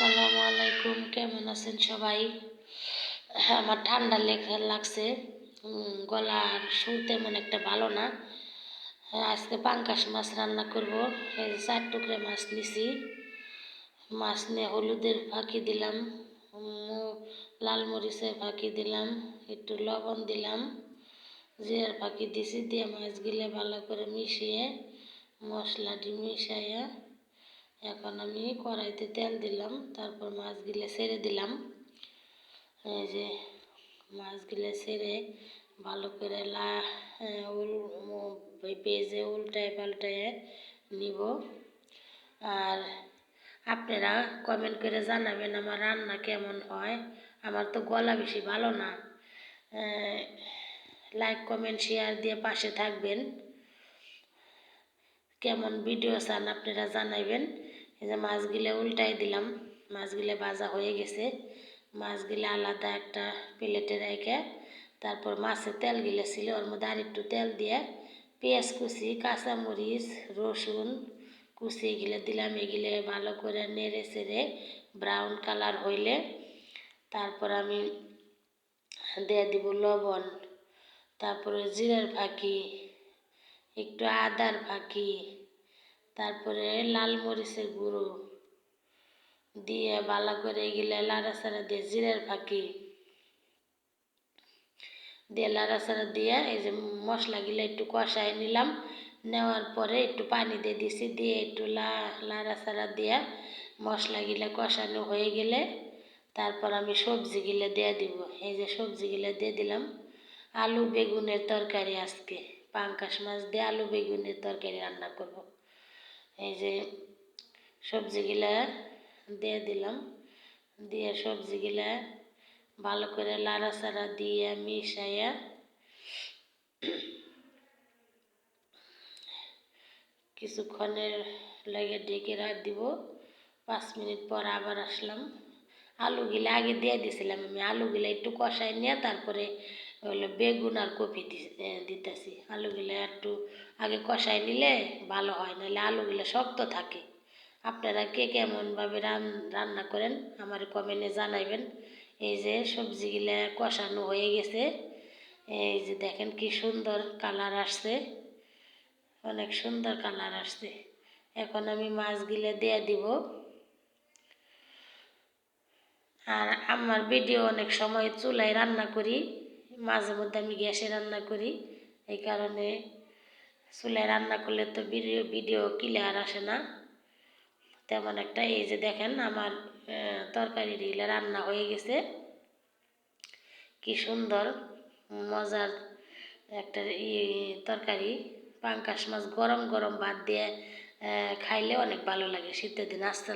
আসসালামু আলাইকুম, কেমন আছেন সবাই? আমার ঠান্ডা লেখা লাগছে গলা সুর তেমন একটা ভালো না। আজকে পাঙ্কাশ মাছ রান্না করব, এই চার টুকরে মাছ নিছি। মাছ নিয়ে হলুদের ফাঁকি দিলাম লাল মরিচের ফাঁকি দিলাম, একটু লবণ দিলাম, জিরার ফাঁকি দিছি, দিয়ে মাছগুলো ভালো করে মিশিয়ে, মশলাটি মিশাইয়া এখন আমি কড়াইতে তেল দিলাম, তারপর মাছগুলো ছেড়ে দিলাম। এই যে মাছগুলো ছেড়ে ভালো করে লা উল পেঁজে উল্টায় পাল্টায় নিব। আর আপনারা কমেন্ট করে জানাবেন আমার রান্না কেমন হয়। আমার তো গলা বেশি ভালো না। লাইক কমেন্ট শেয়ার দিয়ে পাশে থাকবেন। কেমন ভিডিও চান আপনারা জানাইবেন। এই যে মাছগুলো উল্টাই দিলাম মাছগুলো ভাজা হয়ে গেছে। মাছগুলো আলাদা একটা প্লেটে রেখে তারপর মাছের তেল গিলে ছিল, ওর মধ্যে আর একটু তেল দিয়ে পেঁয়াজ কুচি, কাঁচামরিচ, রসুন কুচি এগুলো দিলাম। এগুলো ভালো করে নেড়ে চেড়ে ব্রাউন কালার হইলে তারপর আমি দিয়ে দিব লবণ, তারপরে জিরার ফাঁকি একটু আদার ফাঁকি, তারপরে লাল মরিচের গুঁড়ো দিয়ে ভালো করে এগুলো লাড়াচাড়া দিয়ে জিরার ফাঁকি দিয়ে লাড়া লাড়াচাড়া দিয়ে এই যে মশলাগুলো একটু কষায় নিলাম। নেওয়ার পরে একটু পানি দিয়ে দিছি, দিয়ে একটু লাড়াচাড়া দিয়ে মশলাগুলো কষানো হয়ে গেলে তারপর আমি সবজিগুলো দিয়ে দিব। এই যে সবজিগুলো দিয়ে দিলাম। আলু বেগুনের তরকারি আজকে। পাঙ্কাশ মাছ দিয়ে আলু, বেগুনের তরকারি রান্না করব। এই যে সবজিগুলা দিয়ে দিলাম। দিয়ে সবজিগুলা ভালো করে লাড়া লাড়াচাড়া দিয়ে মিশাইয়া কিছুক্ষণের লাগে ডেকে রাখ দিব। পাঁচ মিনিট পর আবার আসলাম। আলুগুলা আগে দিয়ে দিছিলাম আমি। আলুগুলা একটু কষাই নিয়ে তারপরে হলো বেগুন আর কপি দিতেছি। আলুগুলা একটু আগে কষাই নিলে ভালো হয়, নাহলে আলুগুলো শক্ত থাকে। আপনারা কে কেমনভাবে রান, রান্না করেন আমার কমেন্টে জানাইবেন। এই যে সবজিগুলা কষানো হয়ে গেছে, এই যে দেখেন কি সুন্দর কালার আসছে, অনেক সুন্দর কালার আসছে। এখন আমি মাছগুলো দিয়ে দিব। আর আমার ভিডিও অনেক সময় চুলায় রান্না করি। মাঝে মধ্যে আমি গ্যাসে রান্না করি। এই কারণে চুলায় রান্না করলে তো ভিডিও ভিডিও ক্লিয়ার আসে না। তেমন একটা এই যে দেখেন আমার তরকারি রিলে রান্না হয়ে গেছে। কি সুন্দর, মজার একটা তরকারি। পাঙ্কাশ মাছ গরম গরম ভাত দিয়ে খাইলে অনেক ভালো লাগে শীতের দিন। আসতে